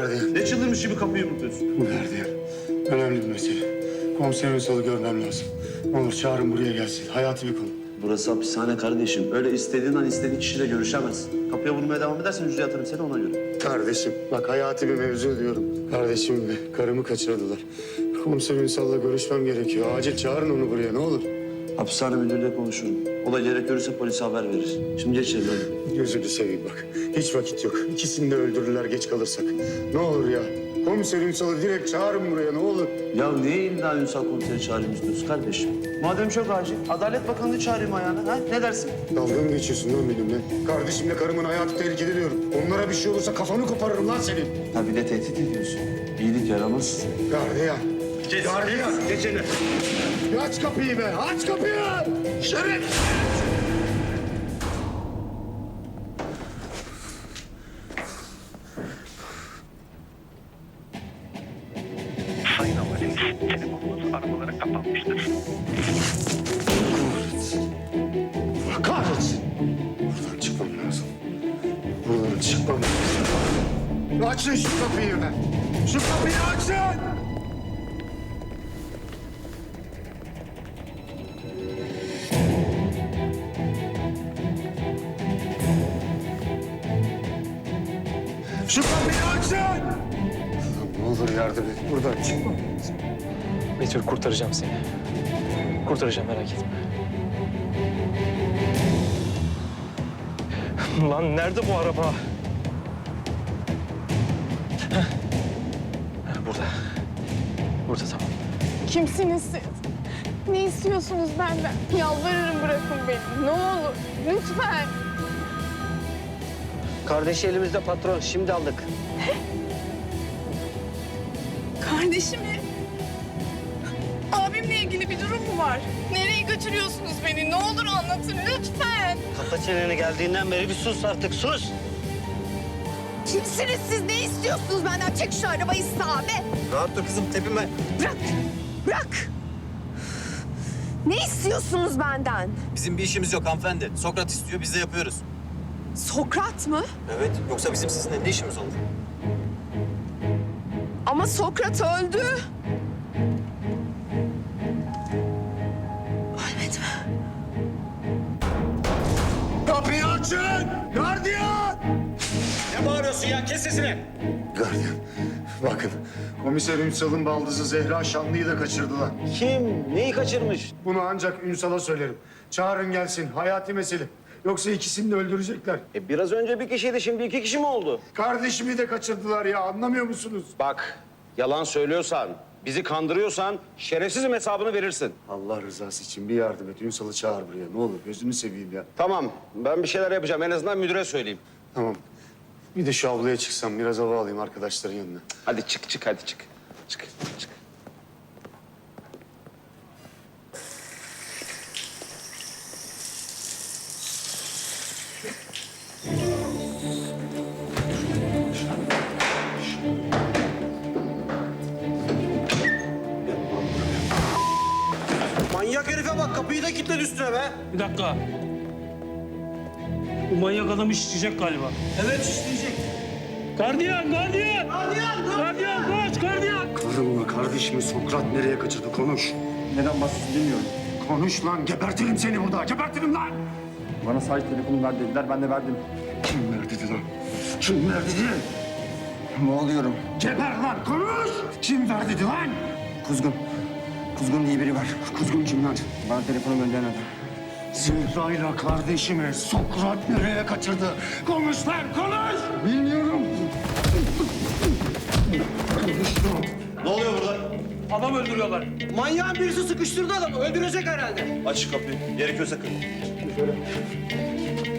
Gardiyan. Ne çıldırmış gibi kapıyı yumurtluyorsun? Bu gardiyan. Önemli bir mesele. Komiser Ünsal'ı görmem lazım. Ne olur çağırın buraya gelsin. Hayati bir konu. Burası hapishane kardeşim. Öyle istediğin an istediğin kişiyle görüşemezsin. Kapıya vurmaya devam edersen hücreye atarım seni ona göre. Kardeşim, bak hayati bir mevzu diyorum. Kardeşim ve karımı kaçırdılar. Komiser Ünsal'la görüşmem gerekiyor. Acil çağırın onu buraya ne olur. Hapishane müdürüyle konuşurum. O da gerek görürse polise haber verir. Şimdi geç içeri hadi. Gözünü seveyim bak. Hiç vakit yok. İkisini de öldürürler geç kalırsak. Ne olur ya. Komiser Ünsal'ı direkt çağırın buraya ne olur. Ya niye illa Ünsal komiseri çağırayım istiyorsun kardeşim? Madem çok acil, Adalet Bakanı'nı çağırayım ayağına. Ha? Ne dersin? Dalga mı geçiyorsun lan benimle? Kardeşimle karımın hayatı tehlikede diyorum. Onlara bir şey olursa kafanı koparırım lan senin. Ha bir de tehdit ediyorsun. İyilik yaramaz. Gardiyan. Gardiyan. Geçene. Aç kapıyı be. Aç kapıyı. Shut it! Şu kapıyı açın. Ne olur yardım et. Buradan lazım. Betül kurtaracağım seni. Kurtaracağım merak etme. Lan nerede bu araba? Heh, Burada. Burada tamam. Kimsiniz siz? Ne istiyorsunuz benden? Yalvarırım bırakın beni. Ne olur. Lütfen. Kardeşi elimizde patron. Şimdi aldık. Kardeşimi. Abimle ilgili bir durum mu var? Nereye götürüyorsunuz beni? Ne olur anlatın lütfen. Kapa çeneni geldiğinden beri bir sus artık sus. Kimsiniz siz? Ne istiyorsunuz benden? Çek şu arabayı sağa Rahat dur kızım tepime. Bırak. Bırak. Ne istiyorsunuz benden? Bizim bir işimiz yok hanımefendi. Sokrat istiyor, biz de yapıyoruz. Sokrat mı? Evet, yoksa bizim sizinle ne işimiz olur? Ama Sokrat öldü. Ölmedi mi? Kapıyı açın. Gardiyan. Ne bağırıyorsun ya? Kes sesini. Gardiyan, bakın komiser Ünsal'ın baldızı Zehra Şanlı'yı da kaçırdılar. Kim? Neyi kaçırmış? Bunu ancak Ünsal'a söylerim. Çağırın gelsin, hayati mesele. Yoksa ikisini de öldürecekler. E biraz önce bir kişiydi şimdi iki kişi mi oldu? Kardeşimi de kaçırdılar ya, anlamıyor musunuz? Bak, yalan söylüyorsan, bizi kandırıyorsan şerefsizim hesabını verirsin. Allah rızası için bir yardım et, Ünsal'ı çağır buraya. Ne olur, gözünü seveyim ya. Tamam, ben bir şeyler yapacağım. En azından müdüre söyleyeyim. Tamam. Bir de şu avluya çıksam, biraz hava alayım arkadaşların yanına. Hadi çık, çık, hadi çık. Çık, çık. Kapıyı da kilitledi üstüne be. Bir dakika. Bu manyak adam işleyecek galiba. Evet, işleyecek. Gardiyan, gardiyan! Gardiyan, gardiyan! koş, gardiyan! Karımla kardeşimi Sokrat nereye kaçırdı? Konuş. Neden bahsettiğini bilmiyorum. Konuş lan, gebertirim seni burada, gebertirim lan! Bana sadece telefonu ver dediler, ben de verdim. Kim verdi dedi lan? Kim verdi dedi? Ne oluyorum? Geber lan, konuş! Kim verdi dedi lan? Kuzgun. Kuzgun diye biri var. Kuzgun kim lan? Bana telefonu gönderen adam. Zehra'yla kardeşimi Sokrat nereye kaçırdı? Konuş lan konuş! Bilmiyorum. Konuş lan. Ne oluyor burada? Adam öldürüyorlar. Manyağın birisi sıkıştırdı adamı. Öldürecek herhalde. Aç kapıyı. Gerekiyorsa kır. Gardiyan!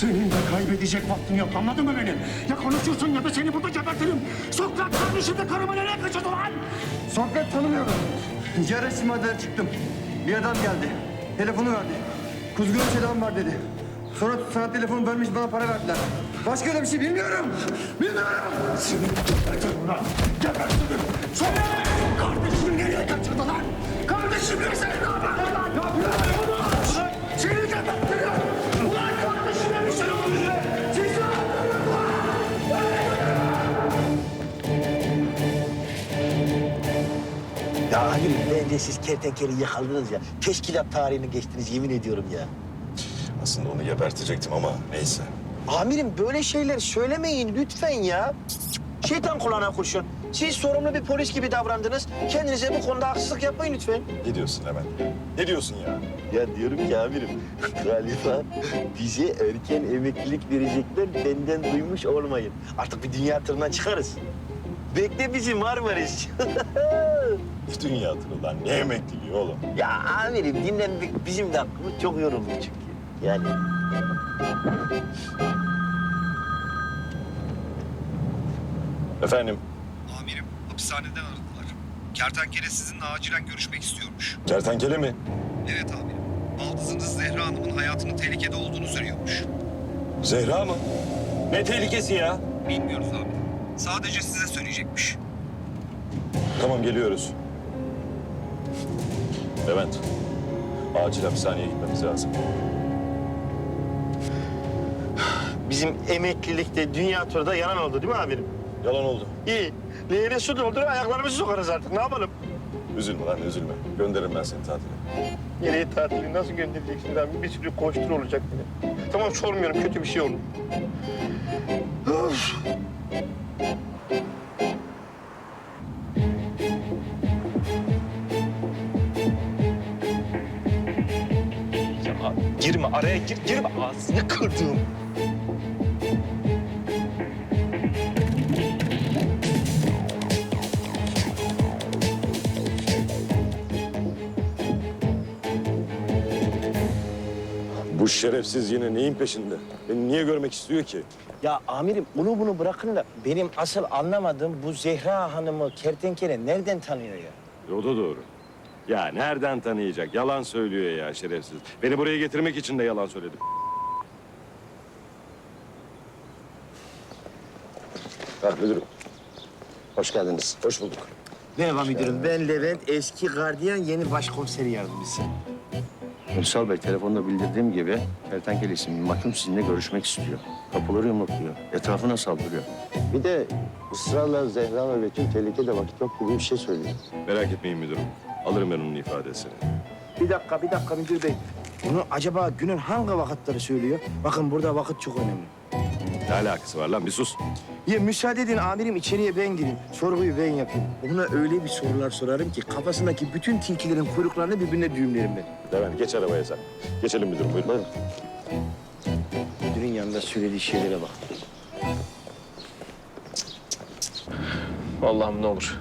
Senin de kaybedecek vaktin yok anladın mı beni? Ya konuşursun ya da seni burada gebertirim. Sokrat kardeşim de karımı nereye kaçırdı lan? Sokrat tanımıyorum. Yarın simader çıktım. Bir adam geldi. Telefonu verdi. Kuzgun'un selamı var dedi. Sonra sana telefonu vermiş bana para verdiler. Başka öyle bir şey bilmiyorum. Bilmiyorum. Seni gebertirim lan. Gebertirim. Söyle! Kardeşimi nereye kaçırdı lan? Kardeşimle seni ne yapardın lan? Ne yapıyorsun? Seni gebertirim. Ya amirim bence siz kertenkeleyi yakaladınız ya. Teşkilat tarihini geçtiniz yemin ediyorum ya. Aslında onu gebertecektim ama neyse. Amirim böyle şeyler söylemeyin lütfen ya. Şeytan kulağına kurşun. Siz sorumlu bir polis gibi davrandınız. Kendinize bu konuda haksızlık yapmayın lütfen. Ne diyorsun Levent? Ne diyorsun ya? Ya diyorum ki amirim galiba bize erken emeklilik verecekler benden duymuş olmayın. Artık bir dünya turuna çıkarız. Bekle bizi Marmaris. Ne dünya turu lan? Ne emekliliği oğlum? ya amirim dinlenmek bizim de aklımız çok yoruldu çünkü. Yani Efendim? Amirim, hapishaneden aradılar. Kertenkele sizinle acilen görüşmek istiyormuş. Kertenkele mi? Evet amirim. Baldızınız Zehra Hanım'ın hayatının tehlikede olduğunu söylüyormuş. Zehra mı? Ne tehlikesi ya? Bilmiyoruz amirim. Sadece size söyleyecekmiş. Tamam geliyoruz. Levent, acil hapishaneye gitmemiz lazım. bizim emeklilikte dünya turda yalan oldu değil mi amirim? Yalan oldu. İyi. Leğene su doldur ayaklarımızı sokarız artık ne yapalım? Üzülme lan üzülme. Gönderirim ben seni tatile. Nereye tatili nasıl göndereceksin abi? Bir sürü koştur olacak yine. Tamam sormuyorum kötü bir şey olur. Of. Araya gir, girme. Ağzını kırdım. Bu şerefsiz yine neyin peşinde? Beni niye görmek istiyor ki? Ya amirim onu bunu bırakın da benim asıl anlamadığım bu Zehra Hanım'ı kertenkele nereden tanıyor ya? O da doğru. Ya nereden tanıyacak? Yalan söylüyor ya şerefsiz. Beni buraya getirmek için de yalan söyledi. Bak müdürüm. Hoş geldiniz. Hoş bulduk. Merhaba müdürüm ben Levent eski gardiyan yeni başkomiseri yardımcısı. Ünsal Bey telefonda bildirdiğim gibi Kertenkele isimli mahkum sizinle görüşmek istiyor. Kapıları yumrukluyor. Etrafına saldırıyor. Bir de ısrarla Zehra ve Betül tehlikede vakit yok gibi bir şey söylüyor. Merak etmeyin müdürüm. Alırım ben onun ifadesini. Bir dakika bir dakika müdür bey. Bunu acaba günün hangi vakitleri söylüyor? Bakın burada vakit çok önemli. Ne alakası var lan? Bir sus. Ya müsaade edin amirim içeriye ben gireyim. Sorguyu ben yapayım. Ona öyle bir sorular sorarım ki kafasındaki bütün tilkilerin kuyruklarını birbirine düğümlerim ben. Levent geç arabaya sen. Geçelim müdürüm buyurun. Müdürün yanında söylediği şeylere bak. Allah'ım ne olur.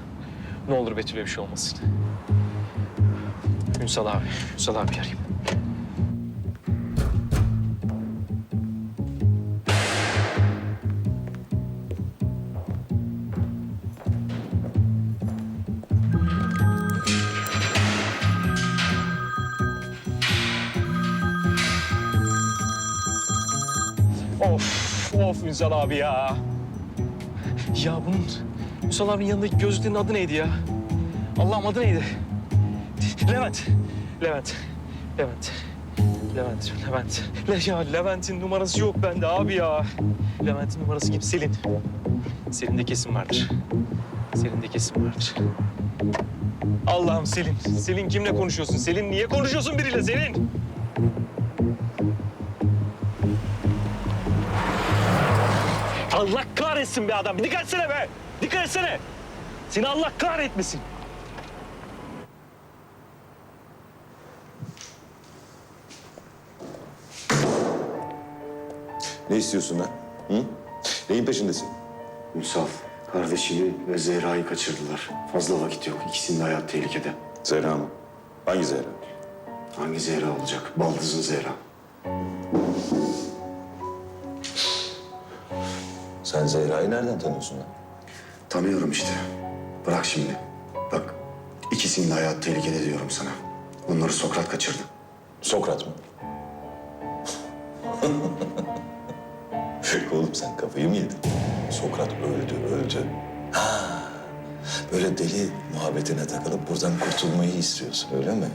Ne olur Betül'e bir şey olmasın. Ünsal abi, Ünsal abi arayayım. Of, of Ünsal abi ya. Ya bunun Ünsal abinin yanındaki gözlüklerin adı neydi ya? Allah'ım adı neydi? Levent. Levent. Levent. Levent, Levent. Le ya Levent'in numarası yok bende abi ya. Levent'in numarası kim? Selin. Selin'de kesin vardır. Selin'de kesin vardır. Allah'ım Selin. Selin kimle konuşuyorsun? Selin niye konuşuyorsun biriyle Selin? Allah kahretsin be adam. Dikkat etsene be. Dikkat etsene. Seni Allah kahretmesin. Ne istiyorsun lan? Hı? Neyin peşindesin? Ünsal, kardeşimi ve Zehra'yı kaçırdılar. Fazla vakit yok. İkisinin de hayat tehlikede. Zehra mı? Hangi Zehra? Hangi Zehra olacak? Baldız'ın Zehra. Sen Zehra'yı nereden tanıyorsun lan? Tanıyorum işte. Bırak şimdi. Bak, ikisinin de hayat tehlikede diyorum sana. Onları Sokrat kaçırdı. Sokrat mı? Oğlum sen kafayı mı yedin? Sokrat öldü, öldü. Ha, böyle deli muhabbetine takılıp buradan kurtulmayı istiyorsun öyle mi?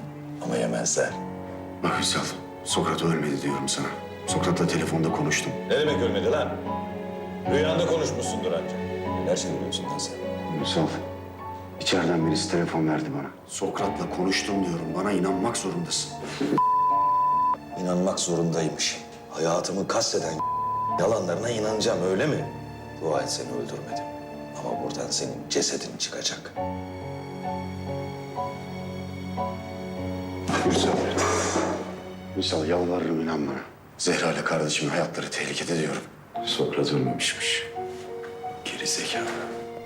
Ama yemezler. Bak Ünsal, Sokrat ölmedi diyorum sana. Sokrat'la telefonda konuştum. Ne demek ölmedi lan? Rüyanda konuşmuşsundur ancak. Neler çeviriyorsun lan sen? Ünsal, İçeriden birisi telefon verdi bana. Sokrat'la konuştum diyorum. Bana inanmak zorundasın. İnanmak zorundaymış. Hayatımı kasteden yalanlarına inanacağım öyle mi? Dua et seni öldürmedim. Ama buradan senin cesedin çıkacak. Ünsal. Ünsal yalvarırım inan bana. Zehra ile kardeşimin hayatları tehlikede diyorum. Sokrat ölmemişmiş. Geri zekalı.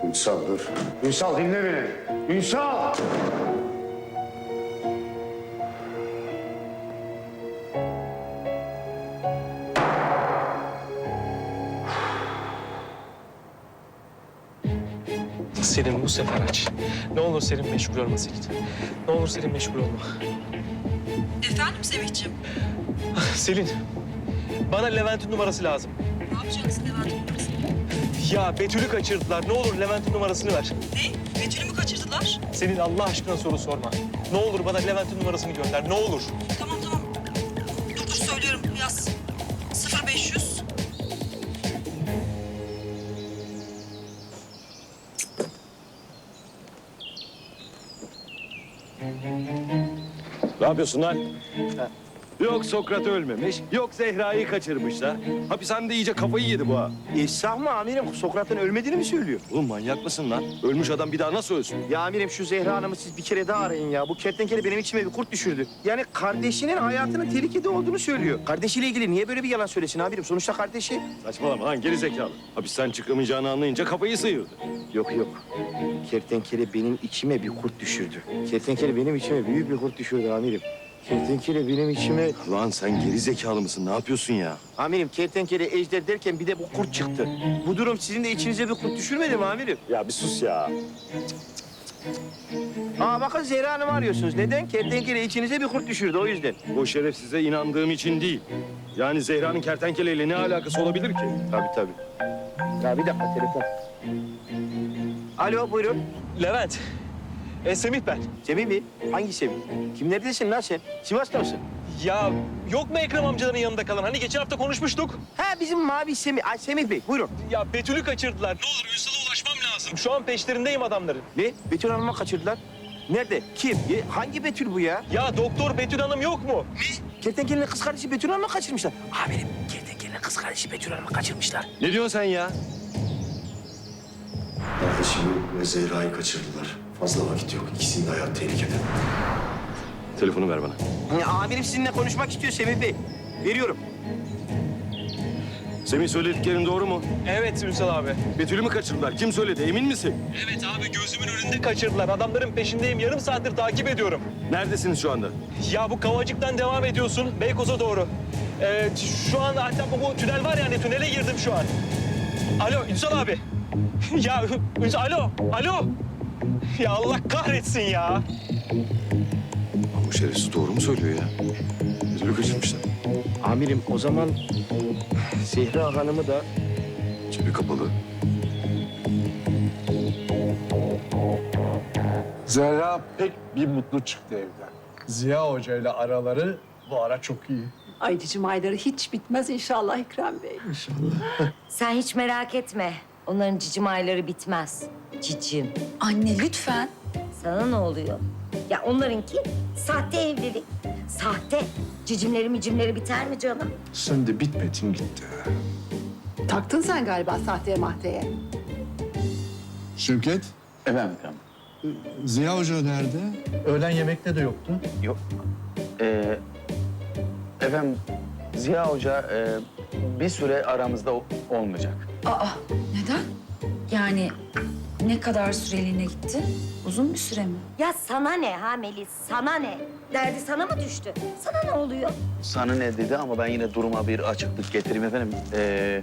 Ünsal dur. Ünsal dinle beni. Ünsal! Selim bu sefer aç. Ne olur Selim meşgul olma Selin. Ne olur Selim meşgul olma. Efendim Semihciğim? Selin, bana Levent'in numarası lazım. Ne yapacaksın Levent'in numarasını? Ya Betül'ü kaçırdılar. Ne olur Levent'in numarasını ver. Ne? Betül'ü mü kaçırdılar? Senin Allah aşkına soru sorma. Ne olur bana Levent'in numarasını gönder. Ne olur. Yapıyorsun lan? Yok Sokrat ölmemiş, yok Zehra'yı kaçırmışlar. Hapishanede iyice kafayı yedi bu ha. İslah mı amirim? Sokrat'ın ölmediğini mi söylüyor? Oğlum manyak mısın lan? Ölmüş adam bir daha nasıl ölsün? Ya amirim şu Zehra Hanım'ı siz bir kere daha arayın ya. Bu kertenkele benim içime bir kurt düşürdü. Yani kardeşinin hayatının tehlikede olduğunu söylüyor. Kardeşiyle ilgili niye böyle bir yalan söylesin amirim? Sonuçta kardeşi. Saçmalama lan geri zekalı. Hapisten çıkamayacağını anlayınca kafayı sıyırdı. Yok yok. Kertenkele benim içime bir kurt düşürdü. Kertenkele benim içime büyük bir kurt düşürdü amirim. Kertenkele benim içime... Lan sen geri zekalı mısın? Ne yapıyorsun ya? Amirim kertenkele ejder derken bir de bu kurt çıktı. Bu durum sizin de içinize bir kurt düşürmedi mi amirim? Ya bir sus ya. Aa bakın Zehra Hanım'ı arıyorsunuz. Neden? Kertenkele içinize bir kurt düşürdü o yüzden. O şerefsize inandığım için değil. Yani Zehra'nın kertenkeleyle ne alakası olabilir ki? Tabii tabii. Ya bir dakika telefon. Alo buyurun. Levent, e, Semih ben. Semih mi? Hangi Semih? Kimlerdesin lan sen? Sivas'ta mısın? Ya yok mu Ekrem amcaların yanında kalan? Hani geçen hafta konuşmuştuk. Ha bizim mavi Semih. Ay Semih Bey buyurun. Ya Betül'ü kaçırdılar. Ne olur Ünsal'a ulaşmam lazım. Şu an peşlerindeyim adamların. Ne? Betül Hanım'ı kaçırdılar. Nerede? Kim? Ye- hangi Betül bu ya? Ya doktor Betül Hanım yok mu? Kertenkelenin kız kardeşi Betül Hanım'ı kaçırmışlar. Amirim kertenkelenin kız kardeşi Betül Hanım'ı kaçırmışlar. Ne diyorsun sen ya? Kardeşimi ve Zehra'yı kaçırdılar. Fazla vakit yok. İkisinin de hayat tehlikede. Telefonu ver bana. Ya, amirim sizinle konuşmak istiyor Semih Bey. Veriyorum. Semih söylediklerin doğru mu? Evet Ünsal abi. Betül'ü mü kaçırdılar? Kim söyledi? Emin misin? Evet abi gözümün önünde kaçırdılar. Adamların peşindeyim. Yarım saattir takip ediyorum. Neredesiniz şu anda? Ya bu Kavacık'tan devam ediyorsun Beykoz'a doğru. Ee, şu an hatta bu, bu tünel var ya hani tünele girdim şu an. Alo Ünsal abi. ya Ünsal alo alo. Ya Allah kahretsin ya. Bu şerefsiz doğru mu söylüyor ya? Betül'ü kaçırmışlar. Amirim o zaman Zehra Hanım'ı da Cebi kapalı. Zehra pek bir mutlu çıktı evden. Ziya Hoca ile araları bu ara çok iyi. Ay cicim ayları hiç bitmez inşallah Ekrem Bey. Sen hiç merak etme. Onların cicim ayları bitmez. Cicim. Anne lütfen. Sana ne oluyor? Ya onlarınki sahte evlilik. Sahte. Cicimleri micimleri biter mi canım? Sen de bitmedin gitti. Taktın sen galiba sahteye mahteye. Şevket, Efendim efendim. Ziya Hoca nerede? Öğlen yemekte de yoktu. Yok. Ee, efendim Ziya Hoca e, bir süre aramızda o- olmayacak. Aa neden? Yani ne kadar süreliğine gitti? Uzun bir süre mi? Ya sana ne ha Melis? Sana ne? Derdi sana mı düştü? Sana ne oluyor? Sana ne dedi ama ben yine duruma bir açıklık getireyim efendim. Ee,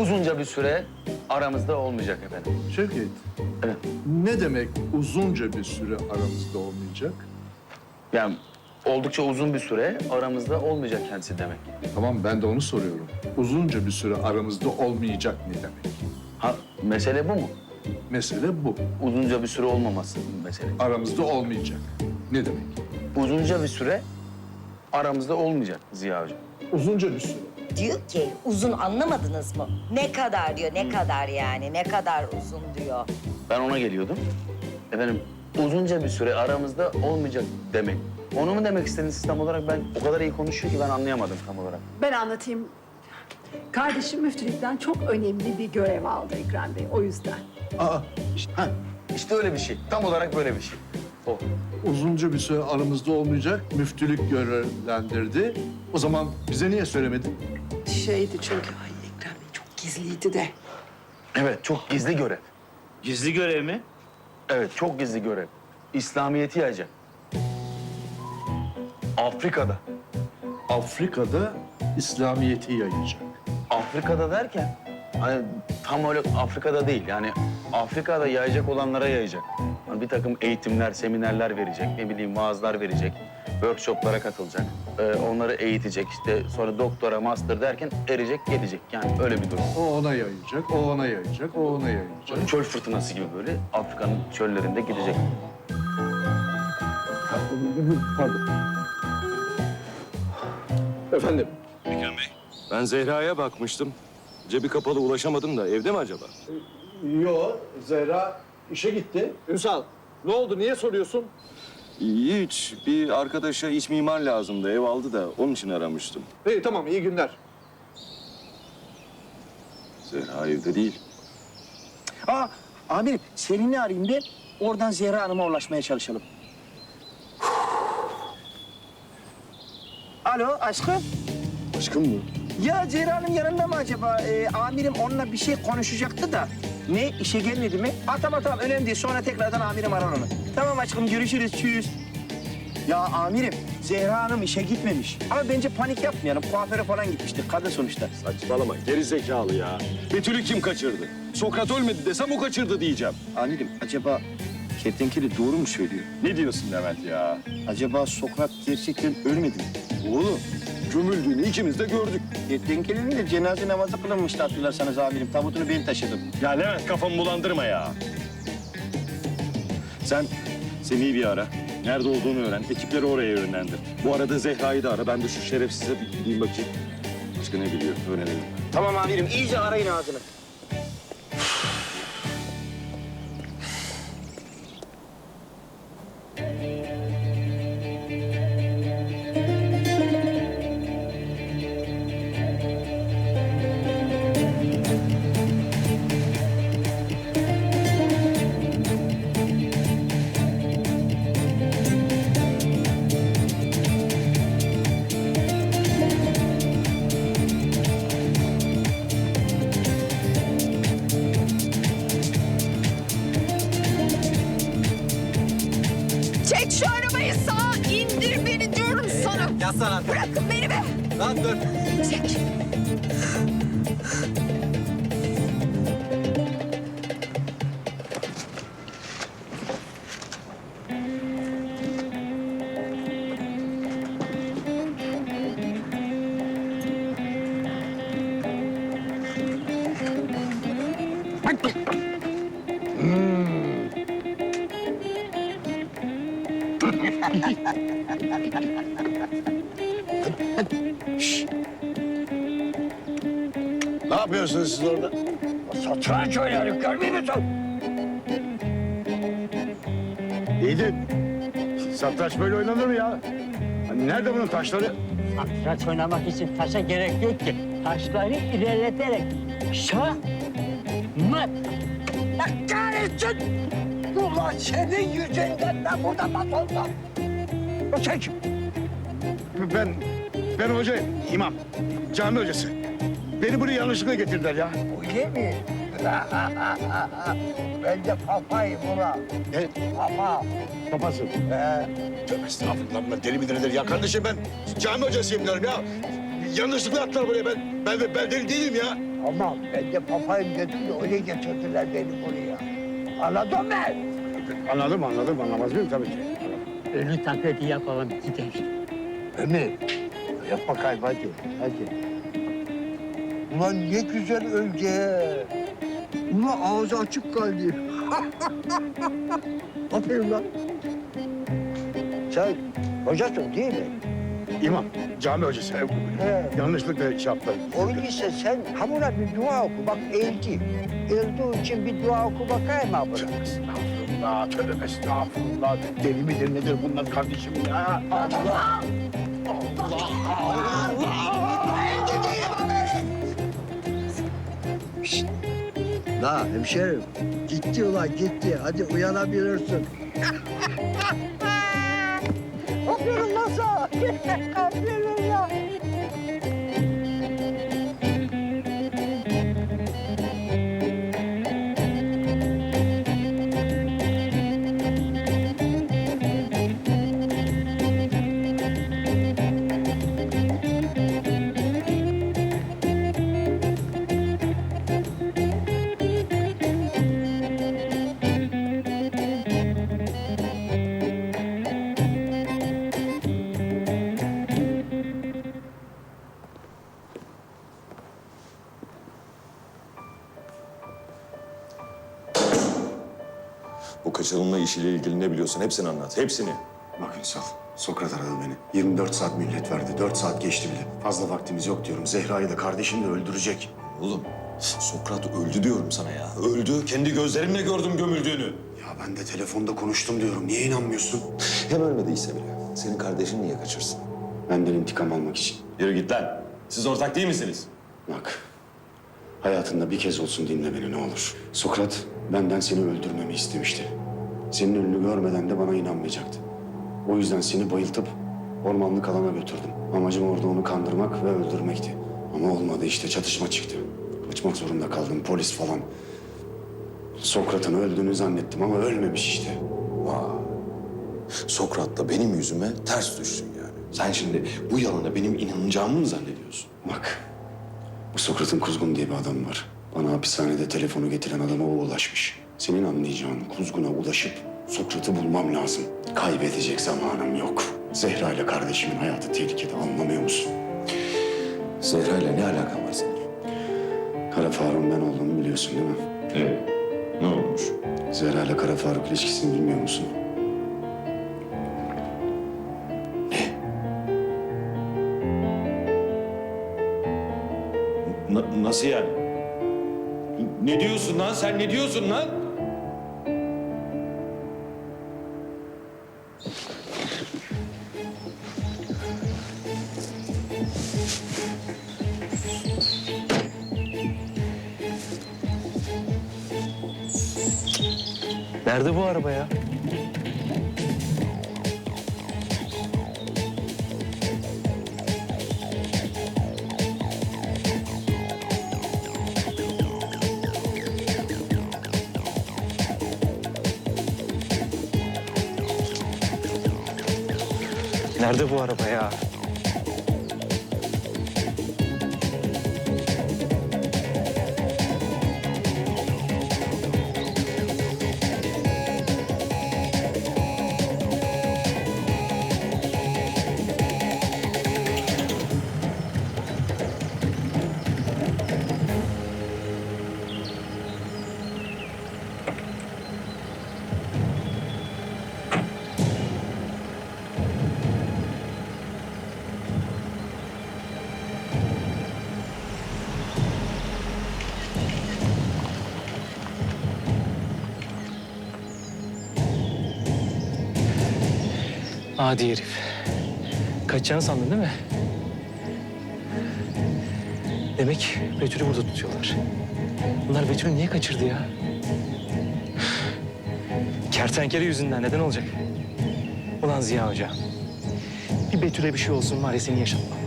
uzunca bir süre aramızda olmayacak efendim. Şevket, Evet. ne demek uzunca bir süre aramızda olmayacak? Yani oldukça uzun bir süre aramızda olmayacak kendisi demek. Tamam ben de onu soruyorum. Uzunca bir süre aramızda olmayacak ne demek? Ha mesele bu mu? Mesele bu. Uzunca bir süre olmaması mesele. Aramızda olmayacak. Ne demek? Uzunca bir süre aramızda olmayacak Ziya Hoca. Uzunca bir süre. Diyor ki uzun anlamadınız mı? Ne kadar diyor, ne kadar yani, ne kadar uzun diyor. Ben ona geliyordum. Efendim uzunca bir süre aramızda olmayacak demek. Onu mu demek istediniz siz tam olarak? Ben o kadar iyi konuşuyor ki ben anlayamadım tam olarak. Ben anlatayım. Kardeşim müftülükten çok önemli bir görev aldı Ekrem Bey. O yüzden. Aa, işte, ha, işte öyle bir şey. Tam olarak böyle bir şey. O. Uzunca bir süre aramızda olmayacak, müftülük görevlendirdi. O zaman bize niye söylemedin? Şeydi çünkü ay Ekrem Bey çok gizliydi de. Evet, çok gizli görev. Gizli görev mi? Evet, çok gizli görev. İslamiyet'i yayacak. Afrika'da. Afrika'da İslamiyet'i yayacak. Afrika'da derken hani tam öyle Afrika'da değil. Yani Afrika'da yayacak olanlara yayacak. Hani bir takım eğitimler, seminerler verecek, ne bileyim vaazlar verecek, workshoplara katılacak. Ee, onları eğitecek işte sonra doktora, master derken erecek, gidecek. Yani öyle bir durum. O ona yayacak, o ona yayacak, o ona yayacak. Çöl fırtınası gibi böyle Afrika'nın çöllerinde gidecek. Efendim? Ben Zehra'ya bakmıştım. Cebi kapalı ulaşamadım da evde mi acaba? Yo, Zehra işe gitti. Ünsal, ne oldu? Niye soruyorsun? Hiç. Bir arkadaşa iç mimar lazımdı. Ev aldı da onun için aramıştım. İyi tamam, iyi günler. Zehra evde değil. Aa, amirim Selin'i arayayım ben. Oradan Zehra Hanım'a ulaşmaya çalışalım. Alo aşkım. Aşkım mı? Ya Zehra Hanım yanında mı acaba? Ee, amirim onunla bir şey konuşacaktı da. Ne? işe gelmedi mi? Aa, tamam tamam önemli değil. Sonra tekrardan amirim arar onu. Tamam aşkım görüşürüz. Çüz. Ya amirim Zehra Hanım işe gitmemiş. Ama bence panik yapmayalım. Kuaföre falan gitmiştir. Kadın sonuçta. Saçmalama. Geri zekalı ya. Betül'ü kim kaçırdı? Sokrat ölmedi desem o kaçırdı diyeceğim. Amirim acaba kertenkele doğru mu söylüyor? Ne diyorsun Levent ya? Acaba Sokrat gerçekten ölmedi mi? Oğlum gömüldüğünü ikimiz de gördük. Kertenkelenin de cenaze namazı kılınmıştı hatırlarsanız amirim. Tabutunu ben taşıdım. Ya Levent kafamı bulandırma ya. Sen Semih'i bir ara. Nerede olduğunu öğren. Ekipleri oraya yönlendir. Bu arada Zehra'yı da ara. Ben de şu şerefsize bir gideyim bakayım. Başka ne biliyor öğrenelim. Tamam amirim iyice arayın ağzını. Yapıyorsunuz siz orada? Satranç oynarım görmüyor musun? İyiydin. Satranç böyle oynanır mı ya? Hani Nerede bunun taşları? Satranç oynamak için taşa gerek yok ki. Taşları ilerleterek şah, mat. Allah kahretsin! Ulan senin yüzünden ben burada mat oldum. O sen kim? Ben, ben hocayım, imam. Cami hocası. Beni buraya yanlışlıkla getirdiler ya. Öyle mi? ben de papayım ulan. Ne? Papa. Papası. Ee, Tövbe estağfurullah bunlar deli midir nedir ya? Kardeşim ben cami hocasıyım diyorum ya. Yanlışlıkla attılar buraya ben. Ben, ben deli değilim ya. Tamam ben de papayım dedim de öyle getirdiler beni buraya. Anladın mı? Anladım anladım anlamaz mıyım tabii ki. Ölü taklidi yapalım gidelim. Ömer, yap bakayım hadi, hadi. Ulan ne güzel önce. Ulan ağzı açık kaldı. Aferin lan. Sen hocasın değil mi? İmam, cami hocası. Yanlışlıkla şey yaptım. Öyleyse sen hamura bir dua oku. Bak eldi. Öldüğü için bir dua oku bakayım abla. Estağfurullah, tövbe estağfurullah. Deli midir nedir bunlar kardeşim ya? Allah! La hemşerim gitti ulan gitti. Hadi uyanabilirsin. Aferin lan işiyle ilgili ne biliyorsun hepsini anlat. Hepsini. Bak Ünsal, Sokrat aradı beni. 24 saat millet verdi. 4 saat geçti bile. Fazla vaktimiz yok diyorum. Zehra'yı da kardeşini de öldürecek. Oğlum Sokrat öldü diyorum sana ya. Öldü. Kendi gözlerimle gördüm gömüldüğünü. Ya ben de telefonda konuştum diyorum. Niye inanmıyorsun? Hem ölmediyse bile. Senin kardeşin niye kaçırsın? Benden intikam almak için. Yürü git lan. Siz ortak değil misiniz? Bak, hayatında bir kez olsun dinle beni ne olur. Sokrat benden seni öldürmemi istemişti. Senin önünü görmeden de bana inanmayacaktı. O yüzden seni bayıltıp ormanlık alana götürdüm. Amacım orada onu kandırmak ve öldürmekti. Ama olmadı işte çatışma çıktı. Kaçmak zorunda kaldım polis falan. Sokrat'ın öldüğünü zannettim ama ölmemiş işte. Vay. Sokrat da benim yüzüme ters düştün yani. Sen şimdi bu yalana benim inanacağımı mı zannediyorsun? Bak, bu Sokrat'ın Kuzgun diye bir adam var. Bana hapishanede telefonu getiren adama o ulaşmış. Senin anlayacağın Kuzgun'a ulaşıp Sokrat'ı bulmam lazım. Kaybedecek zamanım yok. Zehra ile kardeşimin hayatı tehlikede anlamıyor musun? Zehra ile ne alakan var senin? Kara Faruk'un ben olduğumu biliyorsun değil mi? Evet. Ne olmuş? Zehra ile Kara Faruk ilişkisini bilmiyor musun? Na- nasıl yani? Ne diyorsun lan? Sen ne diyorsun lan? Nerede bu araba ya? Nerede bu araba ya? Adi herif. Kaçacağını sandın değil mi? Demek Betül'ü burada tutuyorlar. Bunlar Betül'ü niye kaçırdı ya? Kertenkele yüzünden neden olacak? Ulan Ziya Hoca. Bir Betül'e bir şey olsun var ya seni yaşatmam.